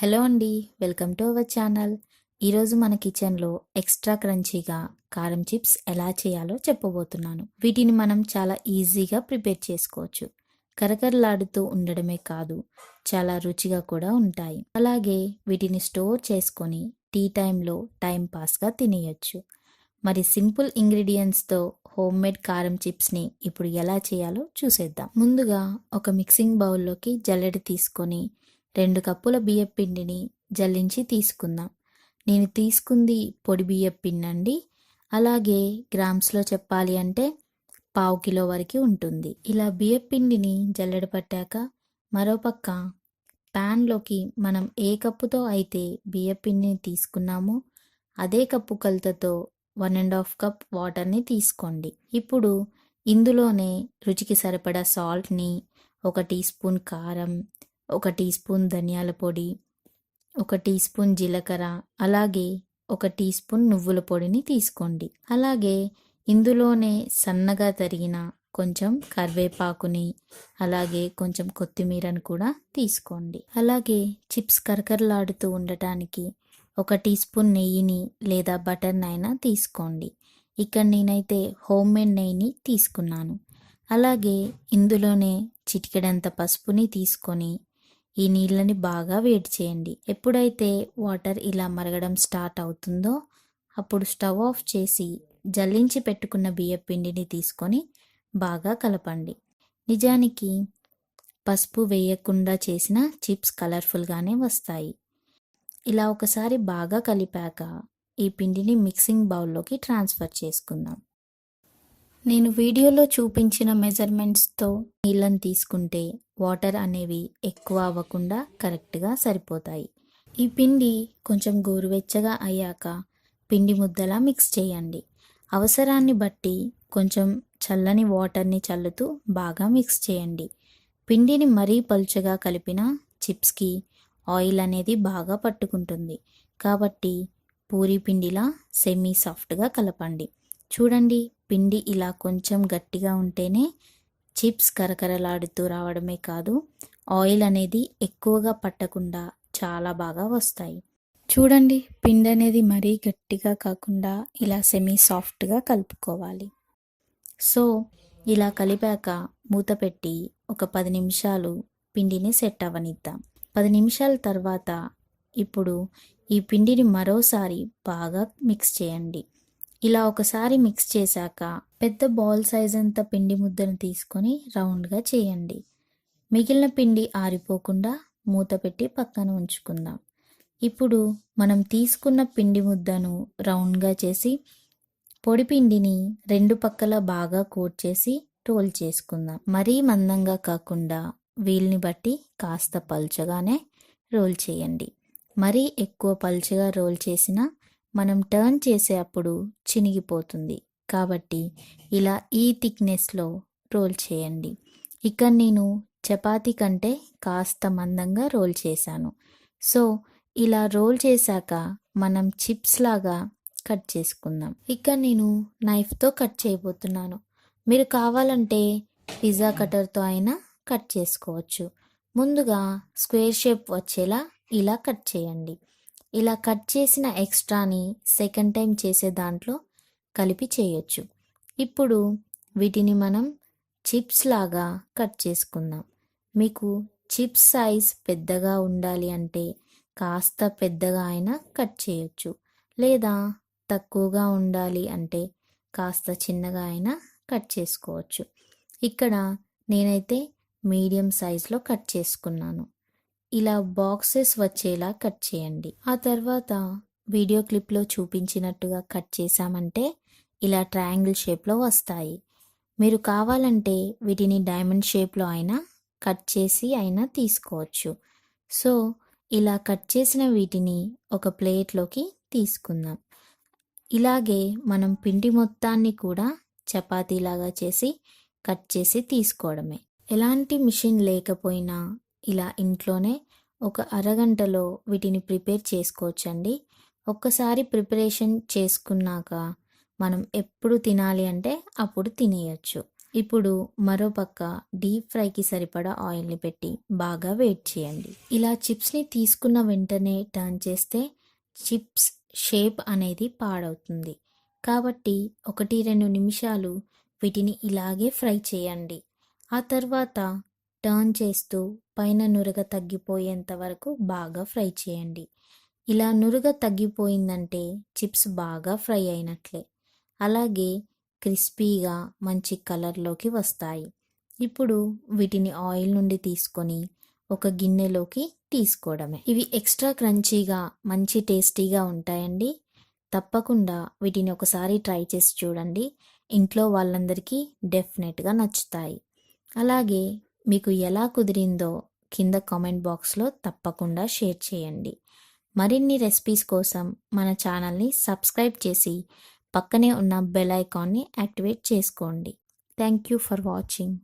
Hello అండి welcome to our channel. ఈరోజు మన కిచెన్లో ఎక్స్ట్రా క్రంచీగా కారం చిప్స్ ఎలా చేయాలో చెప్పబోతున్నాను. వీటిని మనం చాలా ఈజీగా ప్రిపేర్ చేసుకోవచ్చు. కరకరలాడుతూ ఉండడమే కాదు చాలా రుచిగా కూడా ఉంటాయి. అలాగే వీటిని స్టోర్ చేసుకొని టీ టైంలో టైం పాస్గా తినేయచ్చు. మరి సింపుల్ ఇంగ్రీడియంట్స్తో హోమ్ మేడ్ కారం చిప్స్ని ఇప్పుడు ఎలా చేయాలో చూసేద్దాం. ముందుగా ఒక మిక్సింగ్ బౌల్లోకి జల్లెడ తీసుకొని రెండు కప్పుల బియ్యం పిండిని జల్లించి తీసుకుందాం. నేను తీసుకుంది పొడి బియ్యం పిండి అండి అలాగే గ్రామ్స్లో చెప్పాలి అంటే పావు కిలో వరకు ఉంటుంది. ఇలా బియ్యం పిండిని జల్లెడ పట్టాక మరోపక్క ప్యాన్లోకి మనం ఏ కప్పుతో అయితే బియ్యం పిండిని తీసుకున్నామో అదే కప్పు కలతతో వన్ అండ్ హాఫ్ కప్ వాటర్ని తీసుకోండి. ఇప్పుడు ఇందులోనే రుచికి సరిపడా సాల్ట్ని ఒక టీ స్పూన్ కారం ఒక టీ స్పూన్ ధనియాల పొడి ఒక టీ స్పూన్ జీలకర్ర అలాగే ఒక టీ స్పూన్ నువ్వుల పొడిని తీసుకోండి. అలాగే ఇందులోనే సన్నగా తరిగిన కొంచెం కరివేపాకుని అలాగే కొంచెం కొత్తిమీరను కూడా తీసుకోండి. అలాగే చిప్స్ కరకరలాడుతూ ఉండటానికి ఒక టీ స్పూన్ నెయ్యిని లేదా బటర్నైనా తీసుకోండి. ఇక్కడ నేనైతే హోమ్ మేడ్ నెయ్యిని తీసుకున్నాను. అలాగే ఇందులోనే చిటికెడంత పసుపుని తీసుకొని ఈ నీళ్ళని బాగా వేడి చేయండి. ఎప్పుడైతే వాటర్ ఇలా మరగడం స్టార్ట్ అవుతుందో అప్పుడు స్టవ్ ఆఫ్ చేసి జల్లించి పెట్టుకున్న బియ్య పిండిని తీసుకొని బాగా కలపండి. నిజానికి పసుపు వేయకుండా చేసిన చిప్స్ కలర్ఫుల్గానే వస్తాయి. ఇలా ఒకసారి బాగా కలిపాక ఈ పిండిని మిక్సింగ్ బౌల్లోకి ట్రాన్స్ఫర్ చేసుకుందాం. నేను వీడియోలో చూపించిన మెజర్మెంట్స్తో నీళ్ళని తీసుకుంటే వాటర్ అనేవి ఎక్కువ అవ్వకుండా కరెక్ట్గా సరిపోతాయి. ఈ పిండి కొంచెం గోరువెచ్చగా అయ్యాక పిండి ముద్దలా మిక్స్ చేయండి. అవసరాన్ని బట్టి కొంచెం చల్లని వాటర్ని చల్లుతూ బాగా మిక్స్ చేయండి. పిండిని మరీ పలుచగా కలిపిన చిప్స్కి ఆయిల్ అనేది బాగా పట్టుకుంటుంది. కాబట్టి పూరి పిండిలా సెమీ సాఫ్ట్గా కలపండి. చూడండి పిండి ఇలా కొంచెం గట్టిగా ఉంటేనే చిప్స్ కరకరలాడుతూ రావడమే కాదు ఆయిల్ అనేది ఎక్కువగా పట్టకుండా చాలా బాగా వస్తాయి. చూడండి పిండి అనేది మరీ గట్టిగా కాకుండా ఇలా సెమీ సాఫ్ట్గా కలుపుకోవాలి. సో ఇలా కలిపాక మూత పెట్టి ఒక పది నిమిషాలు పిండిని సెట్ అవ్వనిద్దాం పది నిమిషాల తర్వాత ఇప్పుడు ఈ పిండిని మరోసారి బాగా మిక్స్ చేయండి. ఇలా ఒకసారి మిక్స్ చేశాక పెద్ద బాల్ సైజ్ అంత పిండి ముద్దను తీసుకొని రౌండ్గా చేయండి. మిగిలిన పిండి ఆరిపోకుండా మూత పెట్టి పక్కన ఉంచుకుందాం. ఇప్పుడు మనం తీసుకున్న పిండి ముద్దను రౌండ్గా చేసి పొడి పిండిని రెండు పక్కల బాగా కోట్ చేసి రోల్ చేసుకుందాం. మరీ మందంగా కాకుండా వీల్ని బట్టి కాస్త పలుచగానే రోల్ చేయండి. మరీ ఎక్కువ పలుచగా రోల్ చేసినా మనం టర్న్ చేసేటప్పుడు చినిగిపోతుంది. కాబట్టి ఇలా ఈ థిక్నెస్లో రోల్ చేయండి. ఇక్కడ నేను చపాతీ కంటే కాస్త మందంగా రోల్ చేశాను. సో ఇలా రోల్ చేశాక మనం చిప్స్ లాగా కట్ చేసుకుందాం. ఇక్కడ నేను నైఫ్తో కట్ చేయబోతున్నాను. మీరు కావాలంటే పిజ్జా కటర్తో అయినా కట్ చేసుకోవచ్చు. ముందుగా స్క్వేర్ షేప్ వచ్చేలా ఇలా కట్ చేయండి. ఇలా కట్ చేసిన ఎక్స్ట్రాని సెకండ్ టైం చేసే దాంట్లో కలిపి చేయొచ్చు. ఇప్పుడు వీటిని మనం చిప్స్ లాగా కట్ చేసుకుందాం. మీకు చిప్స్ సైజ్ పెద్దగా ఉండాలి అంటే కాస్త పెద్దగా అయినా కట్ చేయొచ్చు. లేదా తక్కువగా ఉండాలి అంటే కాస్త చిన్నగా అయినా కట్ చేసుకోవచ్చు. ఇక్కడ నేనైతే మీడియం సైజులో కట్ చేసుకున్నాను. ఇలా బాక్సెస్ వచ్చేలా కట్ చేయండి. ఆ తర్వాత వీడియో క్లిప్లో చూపించినట్టుగా కట్ చేశామంటే ఇలా ట్రయాంగిల్ షేప్లో వస్తాయి. మీరు కావాలంటే వీటిని డైమండ్ షేప్లో అయినా కట్ చేసి అయినా తీసుకోవచ్చు. సో ఇలా కట్ చేసిన వీటిని ఒక ప్లేట్లోకి తీసుకుందాం. ఇలాగే మనం పిండి మొత్తాన్ని కూడా చపాతీలాగా చేసి కట్ చేసి తీసుకోవడమే. ఎలాంటి మిషన్ లేకపోయినా ఇలా ఇంట్లోనే ఒక అరగంటలో వీటిని ప్రిపేర్ చేసుకోవచ్చండి. ఒక్కసారి ప్రిపరేషన్ చేసుకున్నాక మనం ఎప్పుడు తినాలి అంటే అప్పుడు తినేయచ్చు. ఇప్పుడు మరో పక్క డీప్ ఫ్రైకి సరిపడా ఆయిల్ని పెట్టి బాగా వేట్ చేయండి. ఇలా చిప్స్ని తీసుకున్న వెంటనే టర్న్ చేస్తే చిప్స్ షేప్ అనేది పాడవుతుంది. కాబట్టి ఒకటి రెండు నిమిషాలు వీటిని ఇలాగే ఫ్రై చేయండి. ఆ తర్వాత టర్న్ చేస్తూ పైన నురగ తగ్గిపోయేంత వరకు బాగా ఫ్రై చేయండి. ఇలా నురగ తగ్గిపోయిందంటే చిప్స్ బాగా ఫ్రై అయినట్లే. అలాగే క్రిస్పీగా మంచి కలర్లోకి వస్తాయి. ఇప్పుడు వీటిని ఆయిల్ నుండి తీసుకొని ఒక గిన్నెలోకి తీసుకోవడమే. ఇవి ఎక్స్ట్రా క్రంచీగా మంచి టేస్టీగా ఉంటాయండి. తప్పకుండా వీటిని ఒకసారి ట్రై చేసి చూడండి. ఇంట్లో వాళ్ళందరికీ డెఫినెట్గా నచ్చుతాయి. అలాగే మీకు ఎలా కుదిరిందో కింద కామెంట్ బాక్స్లో తప్పకుండా షేర్ చేయండి. మరిన్ని రెసిపీస్ కోసం మన ఛానల్ని సబ్స్క్రైబ్ చేసి పక్కనే ఉన్న బెల్ ఐకాన్ని యాక్టివేట్ చేసుకోండి. Thank you for watching.